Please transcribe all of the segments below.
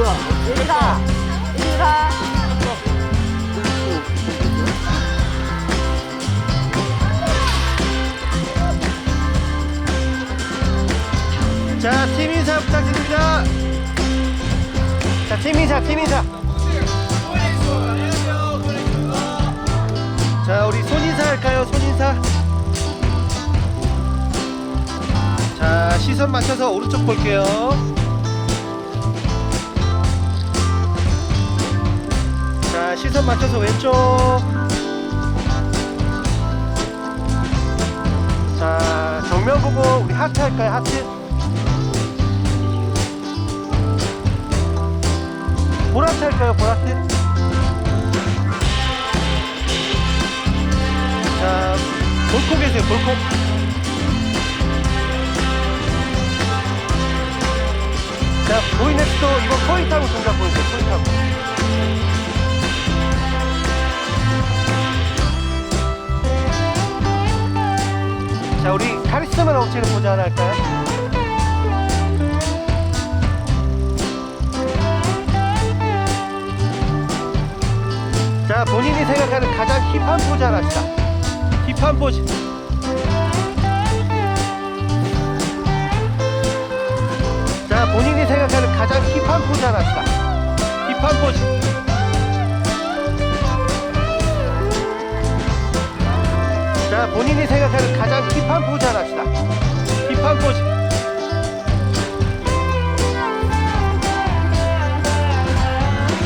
뭐야? 일가 일가 자, 팀 인사 부탁드립니다. 자, 팀 인사, 팀 인사. 자, 우리 손 인사 할까요? 손 인사. 자, 시선 맞춰서 오른쪽 볼게요. 시선 맞춰서 왼쪽. 자 정면 보고 우리 하트 할까요? 하트? 보라트 할까요? 보라트? 자 볼콕 계세요 볼콕. 자 보이넥스도 이거 포인트하고 동작 보여주세요 포인트하고 카리스마 넘치는 포즈 하나 할까요? 자 본인이 생각하는 가장 힙한 포즈 하나 합시다. 힙한 포즈. 자 본인이 생각하는 가장 힙한 포즈 하나 합시다. 힙한 포즈 본인이 생각하는 가장 힙한 포즈 하나 합시다. 힙한 포즈.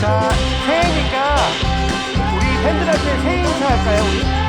자, 새해니까 우리 팬들한테 새해 인사할까요, 우리?